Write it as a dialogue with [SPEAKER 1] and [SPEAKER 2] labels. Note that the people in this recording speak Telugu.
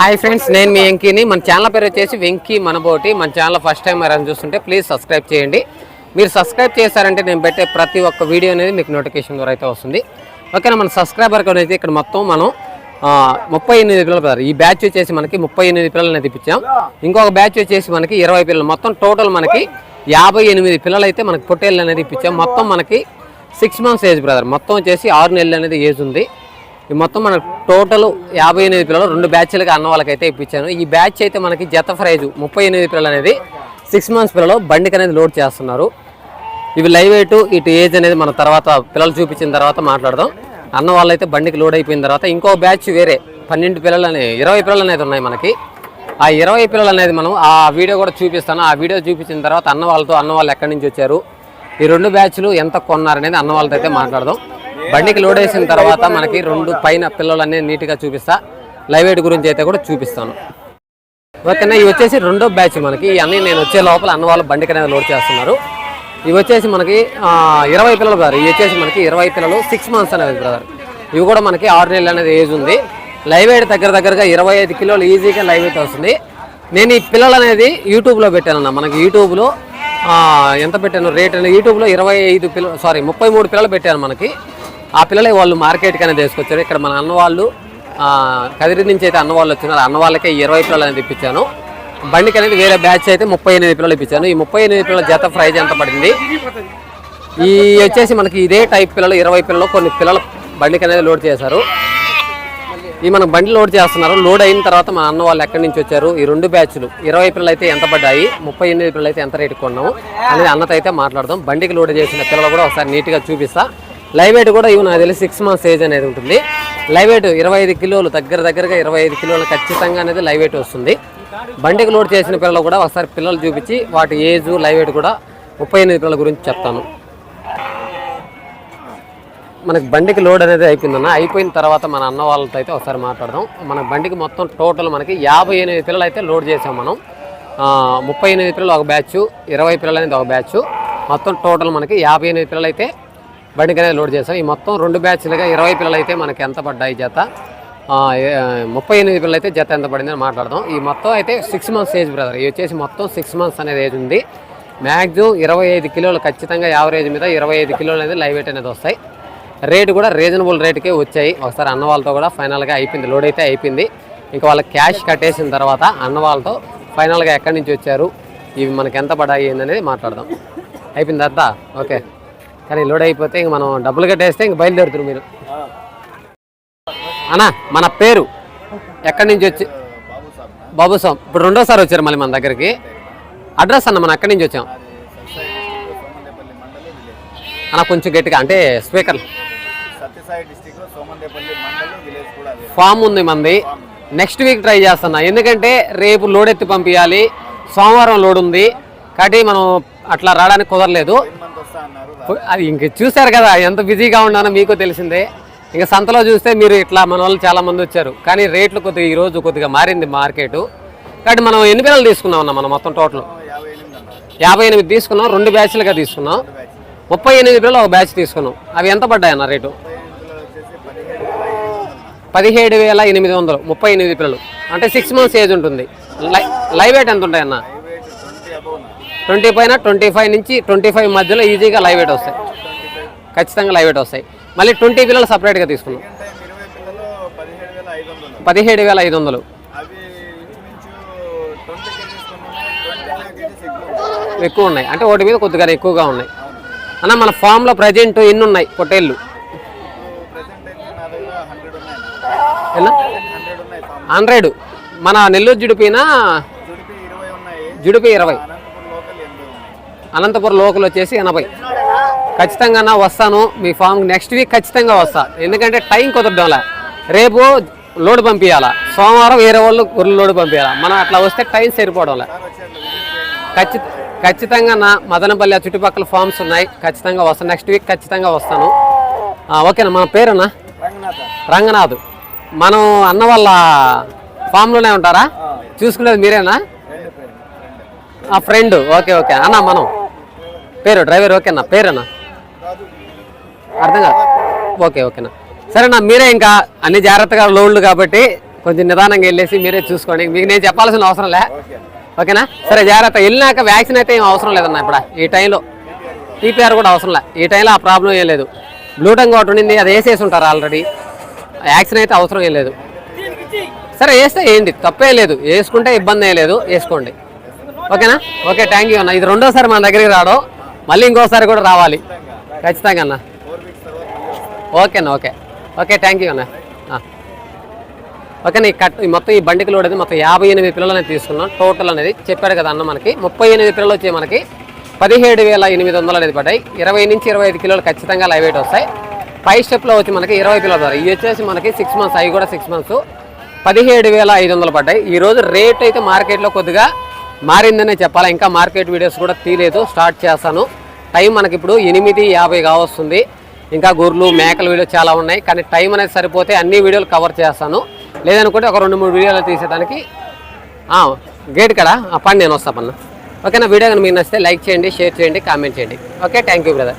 [SPEAKER 1] హాయ్ ఫ్రెండ్స్ నేను మీ వెంకీని. మన ఛానల్ పేరు వచ్చేసి వెంకీ మనబోటి. మన ఛానల్ ఫస్ట్ టైం ఎవరైనా చూస్తుంటే ప్లీజ్ సబ్స్క్రైబ్ చేయండి. మీరు సబ్స్క్రైబ్ చేశారంటే నేను పెట్టే ప్రతి ఒక్క వీడియో అనేది మీకు నోటిఫికేషన్ ద్వారా అయితే వస్తుంది. ఓకేనా మన సబ్స్క్రైబర్ కూడా అయితే ఇక్కడ మొత్తం మనం ముప్పై ఎనిమిది పిల్లలు పెద్దారు ఈ బ్యాచ్ వచ్చేసి మనకి ముప్పై ఎనిమిది పిల్లలని తెప్పించాం ఇంకొక బ్యాచ్ వచ్చేసి మనకి ఇరవై పిల్లలు. మొత్తం టోటల్ మనకి యాభై ఎనిమిది పిల్లలు అయితే మనకి పొట్టేళ్ళు అనేది ఇప్పించాం. మొత్తం మనకి సిక్స్ మంత్స్ ఏజ్ బ్రదర్ మొత్తం వచ్చేసి ఆరు నెలలు అనేది ఏజ్ ఉంది. ఈ మొత్తం మనకు టోటల్ యాభై ఎనిమిది పిల్లలు రెండు బ్యాచ్లుగా అన్న వాళ్ళకైతే ఇప్పించాను. ఈ బ్యాచ్ అయితే మనకి జత ప్రైజ్ ముప్పై ఎనిమిది పిల్లలు అనేది సిక్స్ మంత్స్ పిల్లలు బండికి అనేది లోడ్ చేస్తున్నారు. ఇవి లైవ్ ఎయిట్ ఇటు ఏజ్ అనేది మన తర్వాత పిల్లలు చూపించిన తర్వాత మాట్లాడదాం. అన్న వాళ్ళైతే బండికి లోడ్ అయిపోయిన తర్వాత ఇంకో బ్యాచ్ వేరే పన్నెండు పిల్లలు అనే ఇరవై పిల్లలు అనేది ఉన్నాయి మనకి. ఆ ఇరవై పిల్లలు అనేది మనం ఆ వీడియో కూడా చూపిస్తాను. ఆ వీడియో చూపించిన తర్వాత అన్న వాళ్ళతో అన్న వాళ్ళు ఎక్కడి నుంచి వచ్చారు? ఈ రెండు బ్యాచ్లు ఎంత కొన్నారనేది అన్న వాళ్ళతో అయితే మాట్లాడదాం. బండికి లోడ్ వేసిన తర్వాత మనకి రెండు పైన పిల్లలన్నీ నీట్గా చూపిస్తా. లైవ్ వెయిట్ గురించి అయితే కూడా చూపిస్తాను. ఓకేనా? ఇవి వచ్చేసి రెండో బ్యాచ్ మనకి. ఇవన్నీ అన్నీ నేను వచ్చే లోపల అన్న వాళ్ళు బండికి అనేది లోడ్ చేస్తున్నారు. ఇవి వచ్చేసి మనకి ఇరవై పిల్లలు బ్రదర్ ఇవి వచ్చేసి మనకి ఇరవై పిల్లలు సిక్స్ మంత్స్ అనేది బ్రదర్ ఇవి కూడా మనకి ఆరు నెలలు అనేది ఏజ్ ఉంది. లైవ్ వెయిట్ దగ్గర దగ్గరగా ఇరవై ఐదు కిలోలు ఈజీగా లైవ్ ఎయిట్ వస్తుంది. నేను ఈ పిల్లలు అనేది యూట్యూబ్లో పెట్టానన్న. మనకి యూట్యూబ్లో ఎంత పెట్టాను? రేట్ అనేది యూట్యూబ్లో ఇరవై ఐదు పిల్లలు సారీ ముప్పై మూడు పిల్లలు పెట్టాను మనకి. ఆ పిల్లలే వాళ్ళు మార్కెట్కి అనేది తీసుకొచ్చారు. ఇక్కడ మన అన్న వాళ్ళు కదిరి నుంచి అయితే అన్నవాళ్ళు వచ్చినారు. అన్నవాళ్ళకే ఇరవై పిల్లలు అనేది ఇప్పించాను. బండికి అనేది వేరే బ్యాచ్ అయితే ముప్పై ఎనిమిది పిల్లలు ఇప్పించాను. ఈ ముప్పై ఎనిమిది పిల్లల జత ప్రైజ్ ఎంత పడింది? ఈ వచ్చేసి మనకి ఇదే టైప్ పిల్లలు ఇరవై పిల్లలు కొన్ని పిల్లలు బండికి అనేది లోడ్ చేశారు. ఈ మనం బండి లోడ్ చేస్తున్నారు. లోడ్ అయిన తర్వాత మా అన్న వాళ్ళు ఎక్కడి నుంచి వచ్చారు? ఈ రెండు బ్యాచ్లు. ఇరవై పిల్లలు అయితే ఎంత పడ్డాయి? ముప్పై ఎనిమిది పిల్లలు అయితే ఎంత రేటు కొన్నాము? అనేది అన్నతో అయితే మాట్లాడదాం. బండికి లోడ్ చేసిన పిల్లలు కూడా ఒకసారి నీట్గా చూపిస్తా. లైవ్ వెయిట్ కూడా ఇవి నాకు తెలిసి సిక్స్ మంత్స్ ఏజ్ అనేది ఉంటుంది. లైవ్ వెయిట్ ఇరవై ఐదు కిలోలు దగ్గర దగ్గరగా ఇరవై ఐదు కిలోలు ఖచ్చితంగా అనేది లైవ్ వెయిట్ వస్తుంది. బండికి లోడ్ చేసిన పిల్లలు కూడా ఒకసారి పిల్లలు చూపించి వాటి ఏజ్ లైవ్ వెయిట్ కూడా ముప్పై ఎనిమిది పిల్లల గురించి చెప్తాను. మనకి బండికి లోడ్ అనేది అయిపోయిందన్న అయిపోయిన తర్వాత మన అన్న వాళ్ళతో అయితే ఒకసారి మాట్లాడదాం. మన బండికి మొత్తం టోటల్ మనకి యాభై ఎనిమిది పిల్లలు అయితే లోడ్ చేసాం మనం. ముప్పై ఎనిమిది పిల్లలు ఒక బ్యాచ్ ఇరవై పిల్లలు అనేది ఒక బ్యాచ్ మొత్తం టోటల్ మనకి యాభై ఎనిమిది పిల్లలు అయితే బండికి అనేది లోడ్ చేసాం ఈ మొత్తం రెండు బ్యాచ్లుగా ఇరవై పిల్లలు అయితే మనకి ఎంత పడ్డాయి జత? ముప్పై ఎనిమిది పిల్లలు అయితే జత ఎంత పడిందని మాట్లాడదాం. ఈ మొత్తం అయితే సిక్స్ మంత్స్ ఏజ్ బ్రదర్ ఇది వచ్చేసి మొత్తం సిక్స్ మంత్స్ అనేది ఏజ్ ఉంది. మ్యాక్సిమం ఇరవై ఐదు కిలోలు ఖచ్చితంగా యావరేజ్ మీద ఇరవై ఐదు కిలోలు అనేది లైవ్ వెయిట్ అనేది వస్తాయి. రేటు కూడా రీజనబుల్ రేటుకే వచ్చాయి. ఒకసారి అన్న వాళ్ళతో కూడా ఫైనల్గా అయిపోయింది. లోడ్ అయితే అయిపోయింది. ఇంకా వాళ్ళ క్యాష్ కట్టేసిన తర్వాత అన్న వాళ్ళతో ఫైనల్గా ఎక్కడి నుంచి వచ్చారు? ఇవి మనకి ఎంత పడాయి అనేది మాట్లాడదాం. అయిపోయింది అద్దా ఓకే కానీ లోడ్ అయిపోతే ఇంక మనం డబ్బులు కట్టేస్తే ఇంక బయలుదేరుతారు మీరు. అన్న మన పేరు ఎక్కడి నుంచి వచ్చి బాబు స్వామి ఇప్పుడు రెండోసారి వచ్చారు మళ్ళీ మన దగ్గరికి. అడ్రస్ అన్న మనం ఎక్కడి నుంచి వచ్చాం? అన్న కొంచెం గట్టిగా అంటే స్పీకర్ ఫామ్ ఉంది మంది. నెక్స్ట్ వీక్ ట్రై చేస్తున్నా. ఎందుకంటే రేపు లోడ్ ఎత్తి పంపించాలి. సోమవారం లోడ్ ఉంది. కాబట్టి మనం అట్లా రావడానికి కుదరలేదు. అది ఇంక చూశారు కదా ఎంత బిజీగా ఉన్నానో మీకు తెలిసిందే. ఇంకా సంతలో చూస్తే మీరు ఇట్లా మన వాళ్ళు చాలా మంది వచ్చారు. కానీ రేట్లు కొద్దిగా ఈ రోజు కొద్దిగా మారింది మార్కెట్. కాబట్టి మనం ఎన్ని పిల్లలు తీసుకున్నాం అన్న మనం మొత్తం టోటల్?
[SPEAKER 2] యాభై ఎనిమిది
[SPEAKER 1] తీసుకున్నాం రెండు బ్యాచ్లుగా తీసుకున్నాం. ముప్పై ఎనిమిది పిల్లలు ఒక బ్యాచ్ తీసుకున్నాం. అవి ఎంత పడ్డాయి అన్న రేటు?
[SPEAKER 2] పదిహేడు
[SPEAKER 1] వేల ఎనిమిది వందలు ముప్పై ఎనిమిది పిల్లలు. అంటే సిక్స్ మంత్స్ ఏజ్ ఉంటుంది. లై- లైవ్ వెయిట్ ఎంత ఉంటాయన్న అన్న
[SPEAKER 2] వెయిట్ ట్వంటీ అబౌవ్ ఉన్నారు
[SPEAKER 1] ట్వంటీ పైన ట్వంటీ ఫైవ్ నుంచి ట్వంటీ ఫైవ్ మధ్యలో ఈజీగా లైవ్ వెయిట్ వస్తాయి. ఖచ్చితంగా లైవ్ వెయిట్ వస్తాయి. మళ్ళీ ట్వంటీ పిల్లలు సపరేట్గా తీసుకున్నాం.
[SPEAKER 2] పదిహేడు వేల ఐదు వందలు. ఎక్కువ ఉన్నాయి.
[SPEAKER 1] అంటే వాటి మీద కొద్దిగా ఎక్కువగా ఉన్నాయి. అన్న మన ఫామ్లో ప్రజెంట్ ఎన్ని ఉన్నాయి? పొట్టేళ్ళు.
[SPEAKER 2] హండ్రెడ్.
[SPEAKER 1] మన నెల్లూరు జుడిపిన
[SPEAKER 2] జుడిపి ఇరవై ఉన్నాయి
[SPEAKER 1] జుడిపి ఇరవై
[SPEAKER 2] అనంతపురం లోకల్ ఎనభై ఉన్నాయి
[SPEAKER 1] అనంతపురం లోకల్ వచ్చేసి ఎనభై. ఖచ్చితంగా నా వస్తాను. మీ ఫామ్ నెక్స్ట్ వీక్ ఖచ్చితంగా వస్తా. ఎందుకంటే టైం కుదరడంలా రేపు లోడ్ పంపించాలా సోమవారం వేరే వాళ్ళు గొర్రెలు లోడ్ పంపించాలా మనం అట్లా వస్తే టైం సరిపోవడంలే ఖచ్చిత ఖచ్చితంగా నా మదనపల్లి ఆ చుట్టుపక్కల ఫామ్స్ ఉన్నాయి. ఖచ్చితంగా వస్తాను నెక్స్ట్ వీక్ ఖచ్చితంగా వస్తాను. ఓకేనా? మన పేరునా
[SPEAKER 2] రంగనాథ.
[SPEAKER 1] రంగనాథ్. మనం అన్న వాళ్ళ ఫామ్లోనే ఉంటారా? చూసుకునేది మీరేనా? ఆ ఫ్రెండ్. Okay okay. అన్న మనం. పేరు డ్రైవర్ ఓకేనా? పేరేనా? అర్థం కాదు. ఓకే ఓకేనా. సరేనా మీరే ఇంకా అన్ని జాగ్రత్తగా లోన్లు కాబట్టి కొంచెం నిదానంగా వెళ్ళేసి మీరే చూసుకోండి. మీకు నేను చెప్పాల్సిన అవసరం లే. ఓకేనా? సరే జాగ్రత్త. వెళ్ళినాక వ్యాక్సిన్ అయితే ఏం అవసరం లేదన్నా ఇప్పుడు. ఈ టైంలో టీపీఆర్ కూడా అవసరం లే. ఈ టైంలో ఆ ప్రాబ్లం ఏం లేదు. బ్లూటంగ్ ఒకటి ఉండింది అది వేసేసి ఉంటారు ఆల్రెడీ. వ్యాక్సిన్ అయితే అవసరం ఏం లేదు. సరే వేస్తే ఏంటి తప్పే లేదు. వేసుకుంటే ఇబ్బంది ఏం లేదు. వేసుకోండి. ఓకేనా? ఓకే థ్యాంక్ యూ అన్న. ఇది రెండోసారి మన దగ్గరికి రావడం. మళ్ళీ ఇంకోసారి కూడా రావాలి. ఖచ్చితంగా అన్న.
[SPEAKER 2] ఓకేనా
[SPEAKER 1] ఓకే అన్న ఓకే. ఓకే థ్యాంక్ యూ అన్న. ఓకే ఈ కట్ మొత్తం ఈ బండికి లోడ్ అనేది మొత్తం యాభై ఎనిమిది పిల్లలు అనేది తీసుకున్నాం. టోటల్ అనేది చెప్పాడు కదా అన్న మనకి. ముప్పై ఎనిమిది పిల్లలు వచ్చి మనకి. పదిహేడు వేల ఎనిమిది వందలు అనేది పడ్డాయి. ఇరవై నుంచి ఇరవై ఐదు కిలోలు ఖచ్చితంగా లైవ్ వెయిట్ వస్తాయి. ఫైవ్ స్టెప్లో వచ్చి మనకి ఇరవై పిల్లలు ద్వారా ఇవి వచ్చేసి మనకి సిక్స్ మంత్స్ అవి కూడా సిక్స్ మంత్స్ పదిహేడు వేల ఐదు వందలు పడ్డాయి. ఈరోజు రేట్ అయితే మార్కెట్లో కొద్దిగా మారిందనే చెప్పాలి. ఇంకా మార్కెట్ వీడియోస్ కూడా తీయలేదు. స్టార్ట్ చేస్తాను. టైం మనకి ఇప్పుడు ఎనిమిది యాభై కావస్తుంది. ఇంకా గొర్రెలు మేకల వీడియో చాలా ఉన్నాయి. కానీ టైం అనేది సరిపోతే అన్ని వీడియోలు కవర్ చేస్తాను. లేదనుకుంటే ఒక రెండు మూడు వీడియోలు తీసేదానికి గేట్ కడ? ఆ నేను వస్తా పన్న. ఓకేనా? వీడియో కానీ మీకు నచ్చితే లైక్ చేయండి షేర్ చేయండి కామెంట్ చేయండి. ఓకే? Thank you brother.